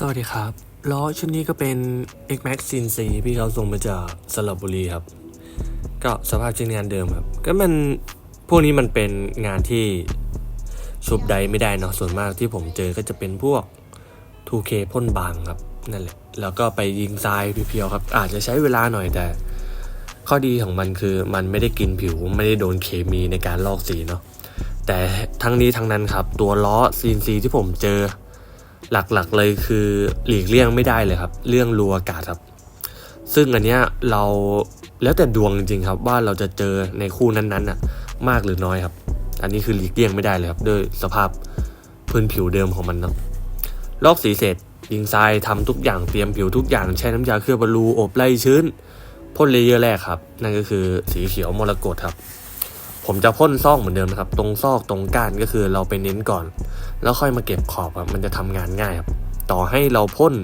สวัสดีครับ ล้อชุดนี้ก็เป็น X Max Sin C พี่เขาส่งมาจากสระบุรีครับ ก็สภาพชิ้นงานเดิมครับ ก็มันพวกนี้มันเป็นงานที่ชุบใดไม่ได้เนาะส่วนมากที่ผมเจอก็จะเป็นพวก 2K พ่นบางครับนั่นแหละ แล้วก็ไปยิงทรายเพียวๆครับ อาจจะใช้เวลาหน่อยแต่ ข้อดีของมันคือมันไม่ได้กินผิวไม่ได้โดนเคมีในการลอกสีเนาะแต่ทั้งนี้ทั้งนั้นครับ ตัวล้อ CNC ที่ผมเจอ หลักๆเลยคือหลีกเลี่ยงไม่ได้เลยครับ เรื่องรูอากาศครับ ซึ่งอันเนี้ยเราแล้วแต่ดวงจริงๆครับว่าเราจะเจอในคู่นั้นๆน่ะมากหรือน้อยครับ อันนี้คือหลีกเลี่ยงไม่ได้เลยครับด้วยสภาพพื้นผิวเดิมของมันนะลอกสีเสร็จยิงทรายทำทุกอย่างเตรียมผิวทุกอย่างใช้น้ำยาเคลือบบอลูอบไล่ชื้นพ่นเลเยอร์แรกครับ นั่นก็คือสีเขียวมรกตครับ ผมจะพ่นซอกเหมือนเดิมนะครับ ตรงซอกตรงก้านก็คือเราไปเน้นก่อน แล้วค่อยมาเก็บขอบครับมันจะทำงานง่ายครับ ต่อให้เราพ่น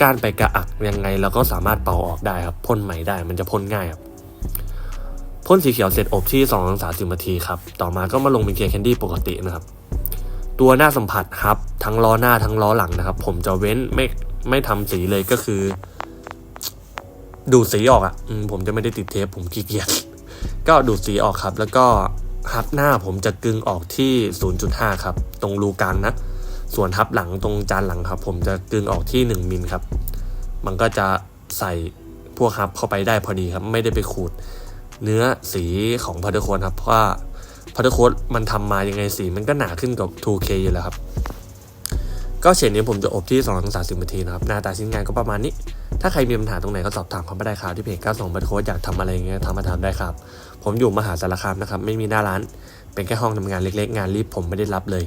ก้านไปกระอักยังไงเราก็สามารถเป่าออกได้ครับพ่นใหม่ได้มันจะพ่นง่ายครับพ่นสีเขียวเสร็จอบที่2องศาสิบนาทีครับ ต่อมาก็มาลงเป็นเคลียร์แคนดี้ปกตินะครับ ตัวหน้าสัมผัสครับ ทั้งล้อหน้าทั้งล้อหลังนะครับ ผมจะเว้นไม่ไม่ทำสีเลยก็คือ ดูดสีออกอะ่ะผมจะไม่ได้ติดเทปผมขี้เกียจ ก็ดูดสีออกครับ แล้วก็ฮับหน้าผมจะกึงออกที่ 0.5 ครับ ตรงรูกลางนะ ส่วนฮับหลังตรงจานหลังครับ ผมจะกึงออกที่ 1มิลครับ มันก็จะใส่พวกฮับเข้าไปได้พอดีครับ ไม่ได้ไปขูด เนื้อสีของพาร์ทโคนครับ เพราะว่าพาร์ทโคนมันทำมายังไงสีมันก็หนาขึ้นกับ 2K อยู่แล้วครับ ก็เฉดนี้ผมจะอบที่2 3 0นาทีนะครับ หน้าตาชิ้นงานก็ประมาณนี้ ถ้าใครมีปัญหาตรงไหนก็สอบถามเขาไม่ได้ครับที่เพจ92บัตโค้ดอยากทำอะไรเงี้ยทำมาทำได้ครับ ผมอยู่มหาสารคามนะครับไม่มีหน้าร้าน เป็นแค่ห้องทำงานเล็กๆ งานรีบผมไม่ได้รับเลย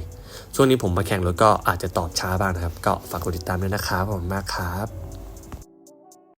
ช่วงนี้ผมมาแข่งรถก็อาจจะตอบช้าบ้างนะครับ ก็ฝากกดติดตามด้วยนะครับขอบคุณมากครับ